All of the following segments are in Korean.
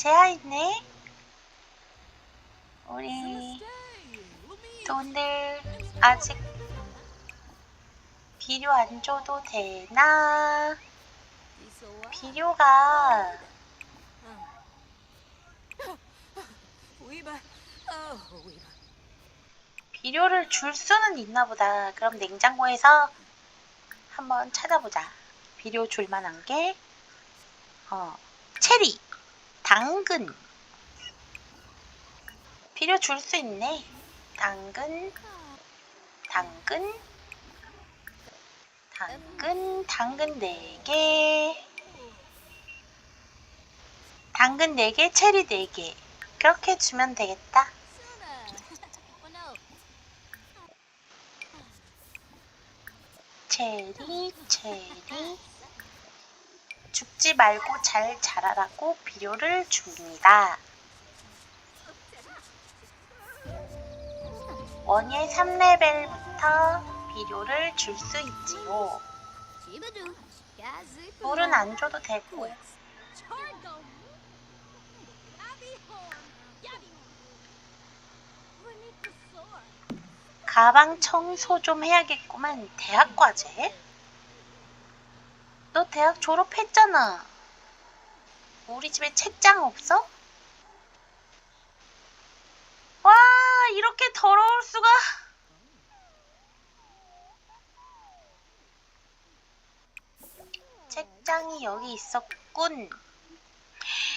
재아 있네. 우리 돈들 아직 비료 안 줘도 되나? 비료가 비료를 줄 수는 있나 보다. 그럼 냉장고에서 한번 찾아보자. 비료 줄 만한 게, 어, 체리, 당근. 비료 줄수 있네. 당근, 당근, 당근, 당근 4개. 당근 4개, 체리 4개. 그렇게 주면 되겠다. 체리, 체리. 죽지 말고 잘 자라라고 비료를 줍니다. 원예 3레벨부터 비료를 줄 수 있지요. 물은 안 줘도 되고. 가방 청소 좀 해야겠구만. 대학 과제? 너 대학 졸업했잖아. 우리 집에 책장 없어? 와, 이렇게 더러울 수가. 책장이 여기 있었군.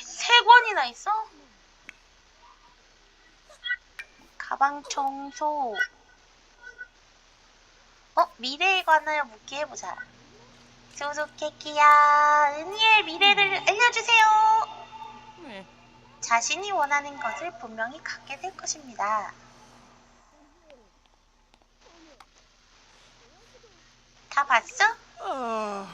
세 권이나 있어? 가방 청소. 어, 미래에 관하여 묻기 해보자. 수수께끼야, 은희의 미래를 알려주세요. 자신이 원하는 것을 분명히 갖게 될 것입니다. 다 봤어? Oh.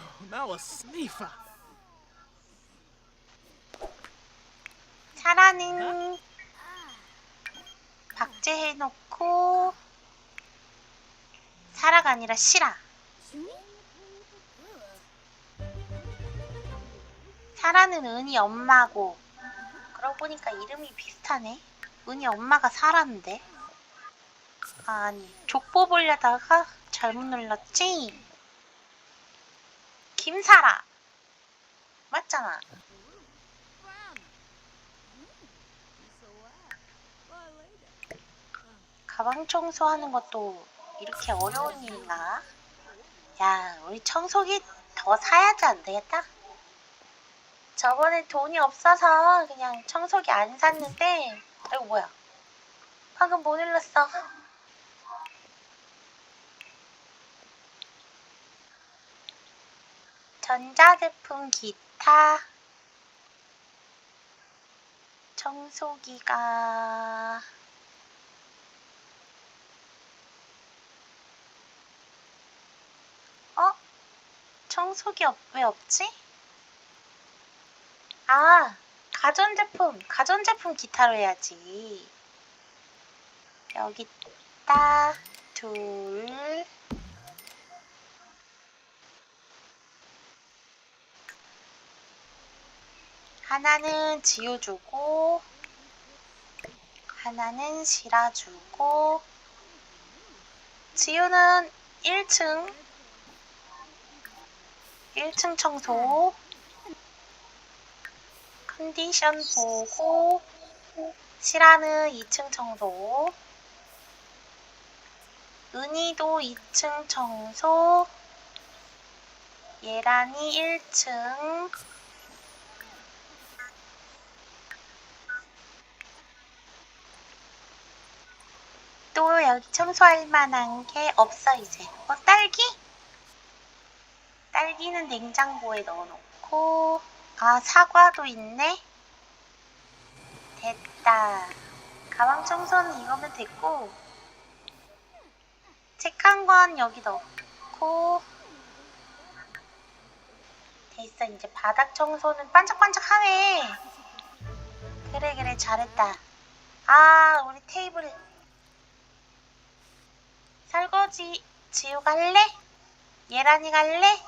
사라는 박제해놓고 사라가 아니라 시라. 사라는 은희 엄마고 그러고 보니까 이름이 비슷하네. 은희 엄마가 사라인데. 아, 아니 족보 보려다가 잘못 눌렀지. 김사라 맞잖아. 가방 청소하는 것도 이렇게 어려운 일인가? 야, 우리 청소기 더 사야지 안 되겠다? 저번에 돈이 없어서 그냥 청소기 안 샀는데, 아이고, 뭐야. 방금 뭐 눌렀어? 전자제품 기타 청소기가 어? 청소기 없, 왜 없지? 아, 가전제품, 가전제품 기타로 해야지. 여기 있다, 둘. 하나는 지우주고, 하나는 실어주고, 지우는 1층, 1층 청소 컨디션 보고 시라는 2층 청소. 은희도 2층 청소. 예란이 1층. 또 여기 청소할 만한 게 없어 이제. 어 딸기? 딸기는 냉장고에 넣어놓고 아 사과도 있네? 됐다. 가방 청소는 이거면 됐고 책 한 권 여기 넣고 됐어. 이제 바닥 청소는 반짝반짝하네. 그래 그래 잘했다. 아 우리 테이블. 설거지 지우 갈래? 예란이 갈래?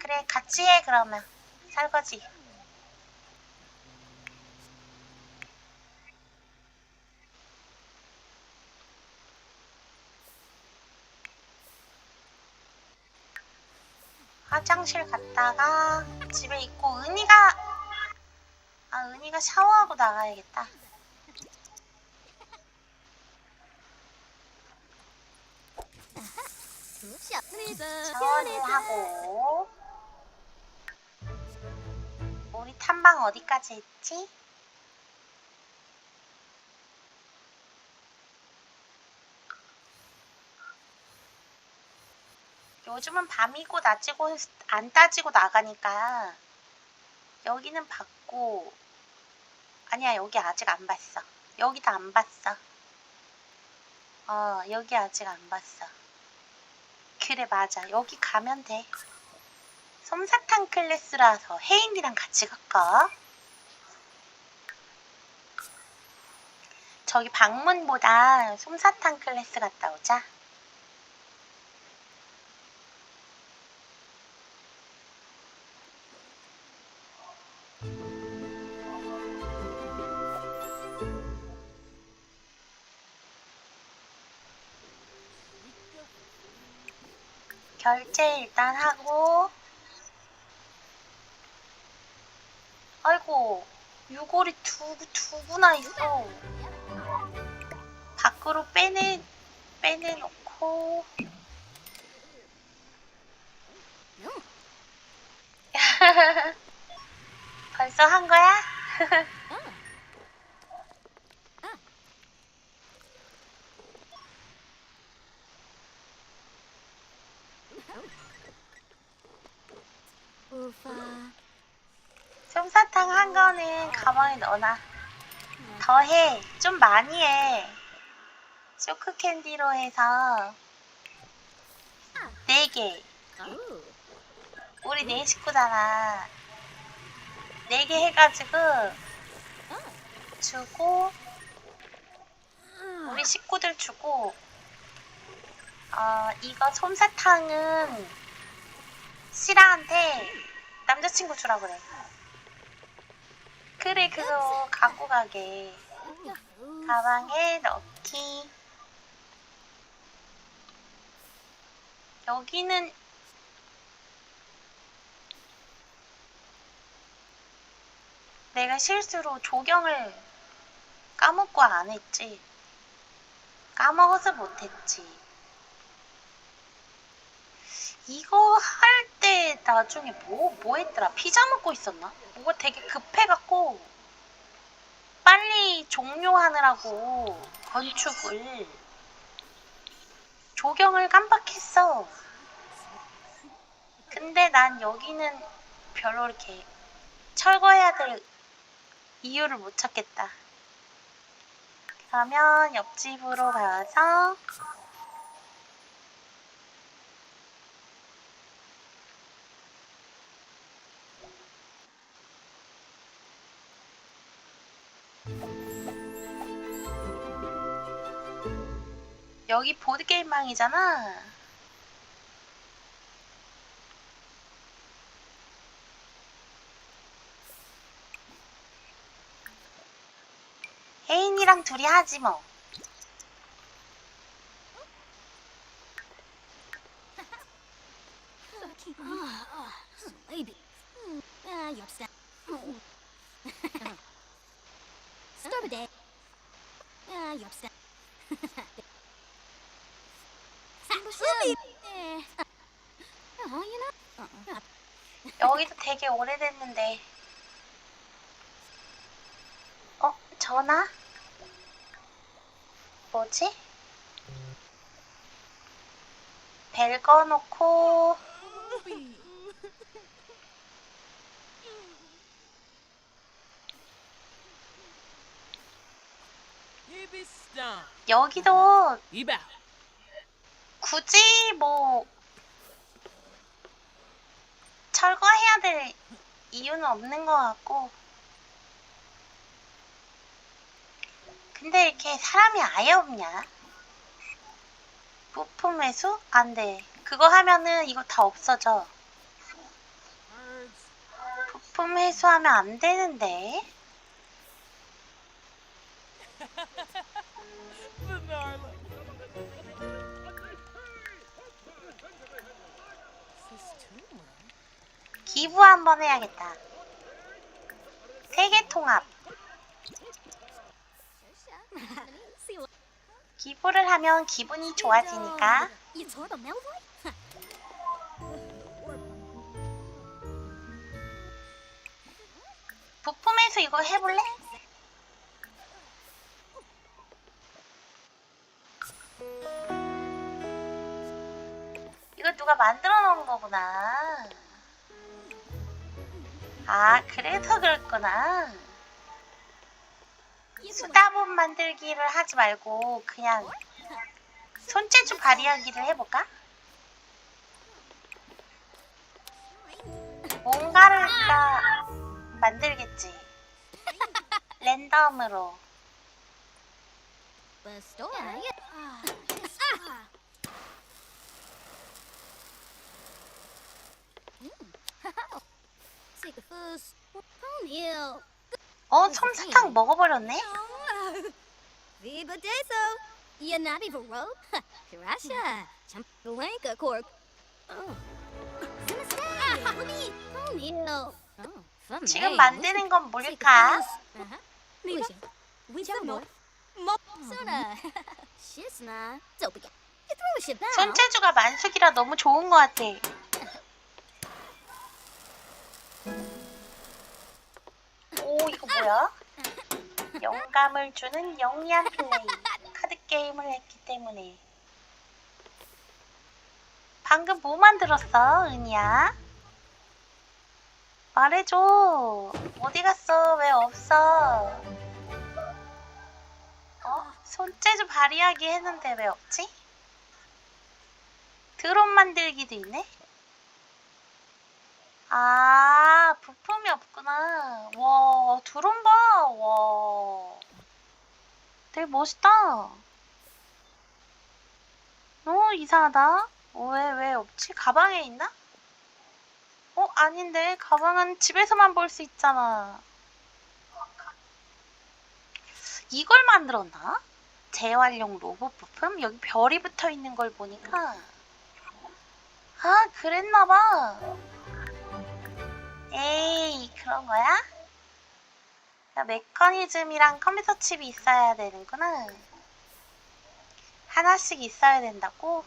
그래 같이 해 그러면. 설거지. 화장실 갔다가 집에 있고 은희가 아 은희가 샤워하고 나가야겠다. 샤워를 하고. 우리 탐방 어디까지 했지? 요즘은 밤이고 낮이고 안 따지고 나가니까 여기는 봤고 아니야 여기 아직 안 봤어. 여기도 안 봤어. 어 여기 아직 안 봤어 그래 맞아. 여기 가면 돼. 솜사탕 클래스라서 혜인이랑 같이 갈까? 저기 방문보다 솜사탕 클래스 갔다 오자 결제 일단 하고. 아이고 유골이 두, 두 구나 있어 밖으로 빼내 빼내놓고. 벌써 한 거야? 솜사탕 한 거는 가방에 넣어놔. 더 해. 좀 많이 해. 쇼크 캔디로 해서. 4개. 우리 네 식구잖아. 네 개 해가지고 주고 우리 식구들 주고 어 이거 솜사탕은 시라한테 남자친구 주라 그래. 그래 그거 갖고 가게. 가방에 넣기. 여기는 내가 실수로 조경을 까먹고 안 했지. 까먹어서 못했지. 이거 할 때 나중에 뭐, 뭐 했더라? 피자 먹고 있었나? 뭐가 되게 급해갖고 빨리 종료하느라고 건축을 조경을 깜빡했어. 근데 난 여기는 별로 이렇게 철거해야 될 이유를 못 찾겠다. 그러면 옆집으로 가서 여기 보드게임방이잖아. 혜인이랑 둘이 하지 뭐. 베이비. 아, 엽산. 스토브데. 아, 엽산. You know. 여기도 되게 오래됐는데. 어? 전화? 뭐지? 벨 꺼놓고. 여기도. 굳이 뭐 철거해야 될 이유는 없는 것 같고 근데 이렇게 사람이 아예 없냐? 부품 회수? 안 돼. 그거 하면은 이거 다 없어져. 부품 회수하면 안 되는데. 기부 한번 해야겠다. 세계 통합. 기부를 하면 기분이 좋아지니까. 부품에서 이거 해볼래? 이거 누가 만들어 놓은 거구나. 아, 그래서 그랬구나. 수다본 만들기를 하지 말고 그냥 손재주 발휘하기를 해볼까? 뭔가를 다 만들겠지. 랜덤으로. 어, 솜사탕 먹어버렸네? Viva Deso. Karasha. Oh. Sinister. O'Neill. Oh, fun 지금. 만드는 건 뭘까? Uh-huh. 손재주가 만숙이라 너무 좋은 것 같아. 오, 이거 뭐야? 영감을 주는 영리한 플레이. 카드 게임을 했기 때문에. 방금 뭐 만들었어, 은희야? 말해줘. 어디 갔어? 왜 없어? 어? 손재주 발휘하기 했는데 왜 없지? 드론 만들기도 있네? 아, 부품이 없구나. 와, 드론 봐. 와. 되게 멋있다. 어, 이상하다. 왜, 왜 없지? 가방에 있나? 어, 아닌데. 가방은 집에서만 볼 수 있잖아. 이걸 만들었나? 재활용 로봇 부품? 여기 별이 붙어 있는 걸 보니까. 아, 그랬나봐. 에이, 그런 거야? 야, 메커니즘이랑 컴퓨터 칩이 있어야 되는구나. 하나씩 있어야 된다고?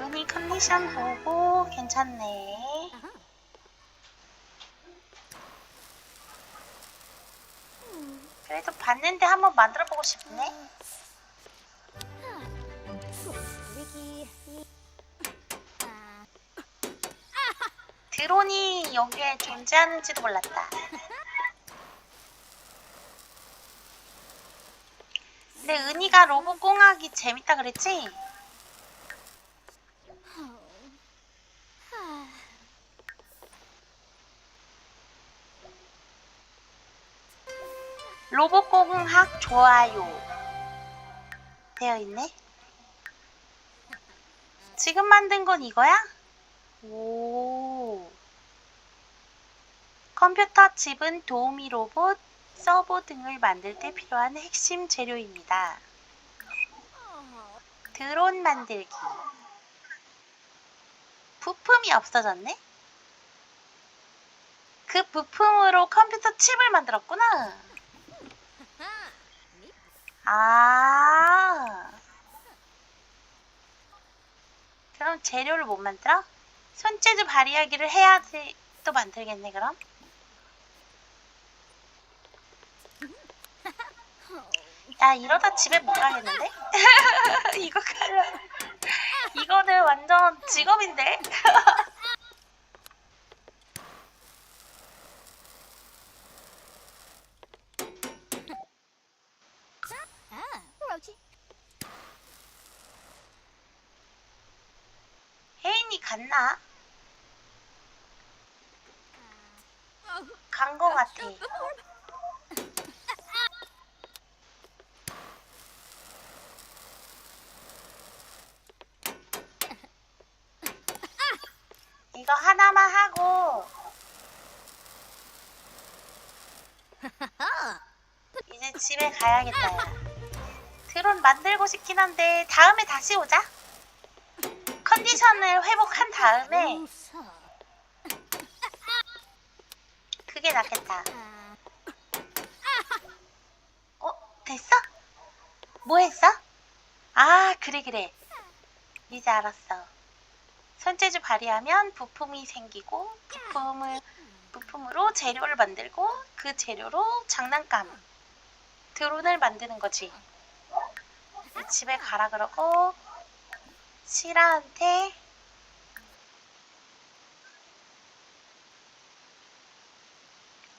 은희 컨디션 보고 괜찮네. 그래도 봤는데 한번 만들어 보고 싶네. 드론이 여기에 존재하는지도 몰랐다. 근데 은희가 로봇 공학이 재밌다 그랬지? 로봇 공학 좋아요. 되어 있네. 지금 만든 건 이거야? 오. 컴퓨터 칩은 도우미 로봇, 서버 등을 만들 때 필요한 핵심 재료입니다. 드론 만들기. 부품이 없어졌네? 그 부품으로 컴퓨터 칩을 만들었구나. 아. 그럼 재료를 못 만들어? 손재주 발휘하기를 해야지 또 만들겠네 그럼? 야 이러다 집에 못 가겠는데? 이거 가려 이거는 완전 직업인데? 혜인이 갔나? 간 거 같아 이거 하나만 하고. 이제 집에 가야겠다 야 드론 만들고 싶긴 한데 다음에 다시 오자. 컨디션을 회복한 다음에. 그게 낫겠다. 아, 어? 됐어? 뭐 했어? 아, 그래, 그래. 이제 알았어. 손재주 발휘하면 부품이 생기고, 부품을, 부품으로 재료를 만들고, 그 재료로 장난감, 드론을 만드는 거지. 집에 가라 그러고, 시라한테,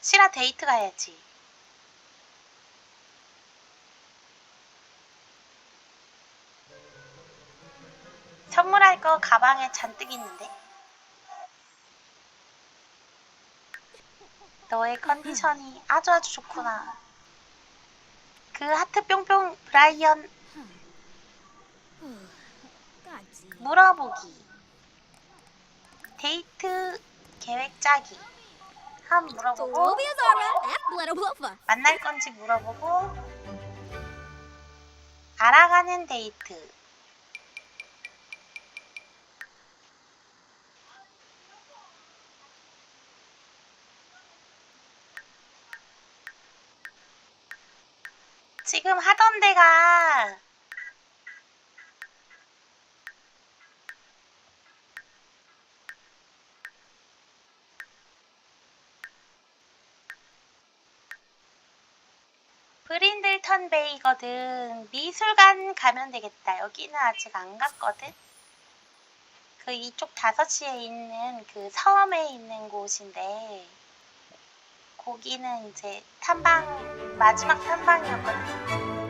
시라 데이트 가야지. 선물할 거 가방에 잔뜩 있는데. 너의 컨디션이 아주 아주 좋구나. 그 하트 뿅뿅 브라이언. 물어보기. 데이트 계획 짜기. 한 물어보고. 만날 건지 물어보고 알아가는 데이트. 지금 하던 데가 브린들턴 베이거든. 미술관 가면 되겠다. 여기는 아직 안 갔거든. 그 이쪽 5시에 있는 그 섬에 있는 곳인데 거기는 이제 탐방 마지막 탐방이었거든. 데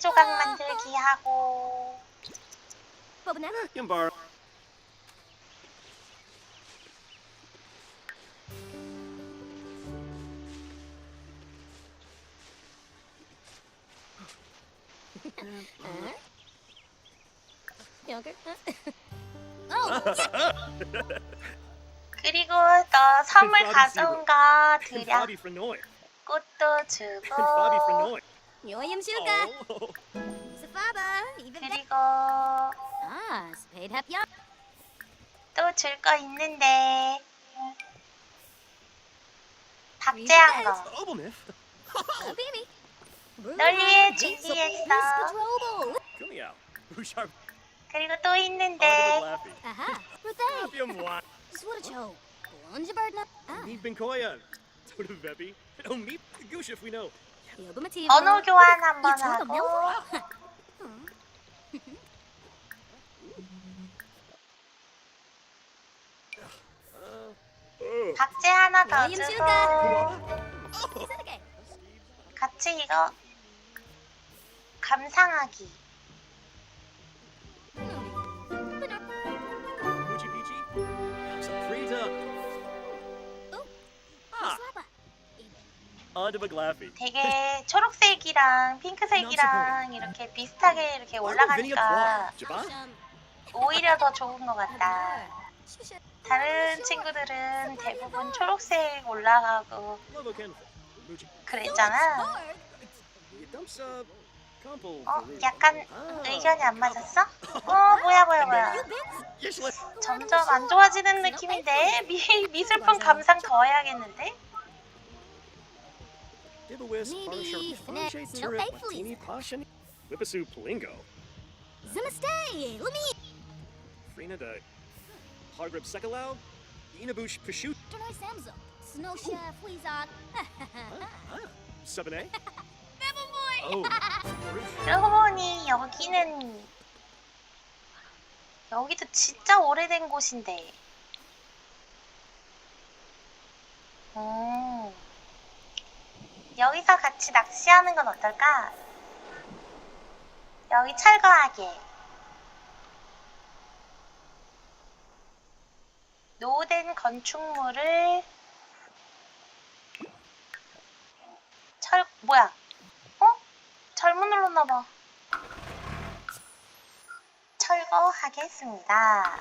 조각 만들기 하고? 여기. 그리고 너 선물 가져온 거 드려. 꽃도 주고 슈가. Oh. 스파바. 이벤트. 그리고 아, 스페이드 합격. 또줄 거 있는데 박제한 거 Obelmith. 어, 비비. 널 위해 준비했어. 그리고 또 있는데. 아하. 언어 교환 한번 하고? Oh. 박제 하나 더 주고. 같이 이거 감상하기 onto McLaffy. 되게 초록색이랑 핑크색이랑 이렇게 비슷하게 이렇게 올라가니까? 오히려 더 좋은 것 같다. 다른 친구들은 대부분 초록색 올라가고. 그랬잖아. 어? 약간 의견이 안 맞았어? 어 뭐야 뭐야 뭐야. 점점 안 좋아지는 느낌인데 미, 미술품 감상 더 해야겠는데? Finesse, Farche, no Turret, fake fleas. Martini, Passion, Whippasu, Palingo, Zimastay. Lumi. Frina de Hargrib Sekalau, Inabush Pashut, Denoy Samzo. Snow Chef. Weezon. Sabine. Neverboy. Oh, 그러고 보니 여기는 여기도 진짜 오래된 곳인데 음 여기서 같이 낚시하는 건 어떨까? 여기 철거하게 노후된 건축물을 철 뭐야 어? 잘못 눌렀나 봐. 철거하겠습니다.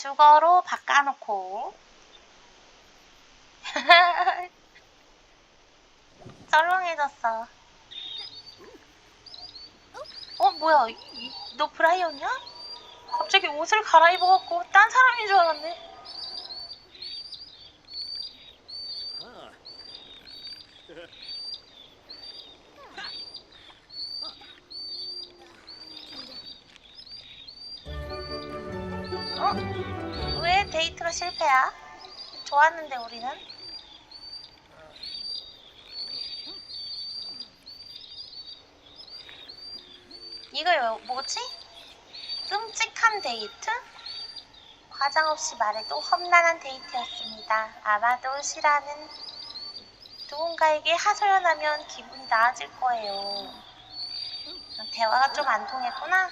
주거로 바꿔놓고 썰렁해졌어. 어 뭐야? 이- 이- 너 브라이언이야? 갑자기 옷을 갈아입어갖고 딴 사람인 줄 알았네. 어? 왜 데이트가 실패야? 좋았는데 우리는? 이거 요- 뭐지? 끔찍한 데이트? 과장 없이 말해도 험난한 데이트였습니다. 아마도 시라는 누군가에게 하소연하면 기분이 나아질 거예요. 대화가 좀 안 통했구나.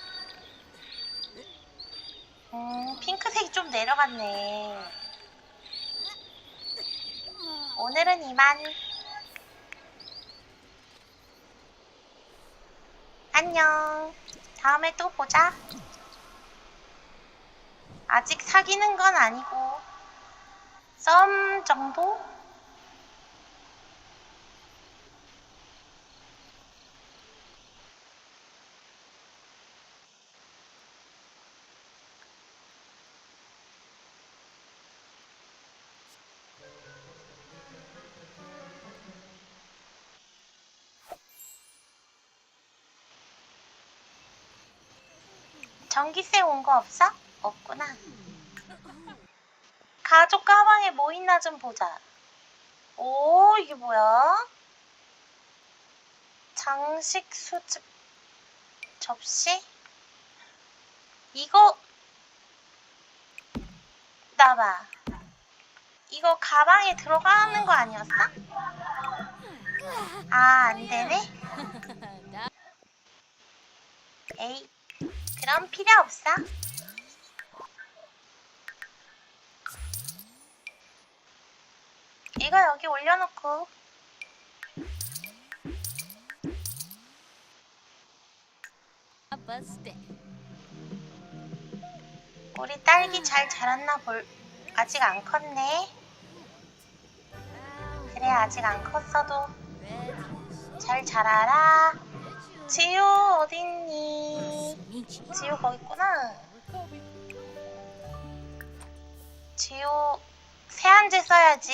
음, 핑크색이 좀 내려갔네. 오늘은 이만. 안녕. 다음에 또 보자. 아직 사귀는 건 아니고, 썸 정도? 전기세 온 거 없어? 없구나. 가족 가방에 뭐 있나 좀 보자. 오, 이게 뭐야? 장식 수집 접시? 이거 나봐. 이거 가방에 들어가는 거 아니었어? 아, 안 되네. 에이, 그럼 필요 없어. 이거 여기 올려놓고. 우리 딸기 잘 자랐나 볼 아직 안 컸네. 그래 아직 안 컸어도 잘 자라라. Meet 지우 거기 있구나. 지우 세안제 써야지.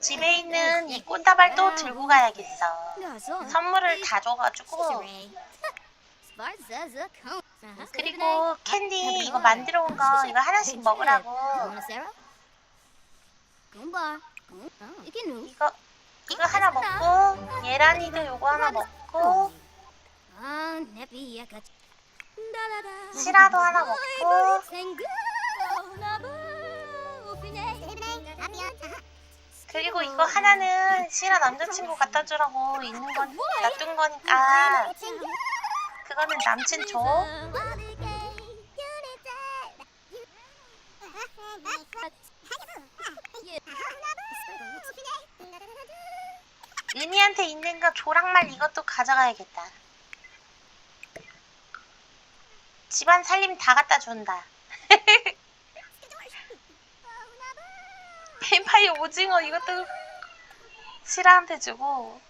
집에 있는 이 꽃다발도 들고 가야겠어. 선물을 다 줘가지고 그리고 캔디 이거 만들어 온 거 이거 하나씩 먹으라고. 이거 이거 하나 먹고 예란이도 요거 하나 먹고. 시라도 하나 먹고. 그리고 이거 하나는 시라 남자친구 갖다 주라고 있는 건 놔둔 거니까 그거는 남친 줘. 은희한테 있는 거 조랑말 이것도 가져가야겠다. 집안 살림 다 갖다 준다. 뱀파이어 오징어 이것도 시라한테 주고